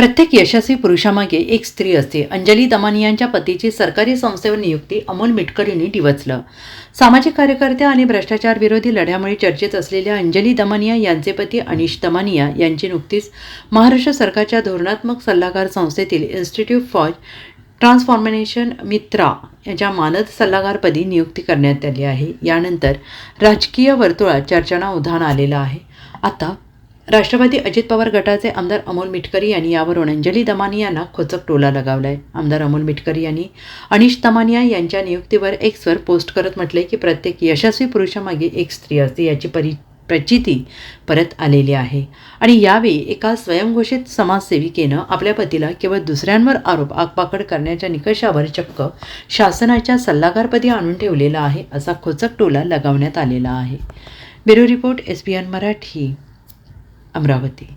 प्रत्येक यशस्वी पुरुषामागे एक स्त्री असते. अंजली दमानियांच्या पतीची सरकारी संस्थेवर नियुक्ती अमोल मिटकर यांनी डिवचलं सामाजिक कार्यकर्त्या आणि भ्रष्टाचार विरोधी लढ्यामुळे चर्चेत असलेल्या अंजली दमानिया यांचे पती अनिश दमानिया यांची नुकतीच महाराष्ट्र सरकारच्या धोरणात्मक सल्लागार संस्थेतील इन्स्टिट्यूट फॉर ट्रान्सफॉर्मेशन मित्रा यांच्या मानद सल्लागारपदी नियुक्ती करण्यात आली आहे. यानंतर राजकीय वर्तुळात चर्चांना उधाण आलेलं आहे. आता राष्ट्रवादी अजित पवार गटाचे आमदार अमोल मिटकरी यांनी यावरून अंजली दमानिया यांना खोचक टोला लगावलाय. आमदार अमोल मिटकरी यांनी अनिश दमानिया यांच्या नियुक्तीवर एक स्वर पोस्ट करत म्हटले की प्रत्येक यशस्वी पुरुषामागे एक स्त्री असते याची परि प्रचिती परत आलेली आहे. आणि यावेळी एका स्वयंघोषित समाजसेविकेनं आपल्या पतीला केवळ दुसऱ्यांवर आरोप आगपाकड करण्याच्या निकषावर चक्क शासनाच्या सल्लागारपदी आणून ठेवलेला आहे असा खोचक टोला लगावण्यात आलेला आहे. Bureau report S B N Marathi. Amravati.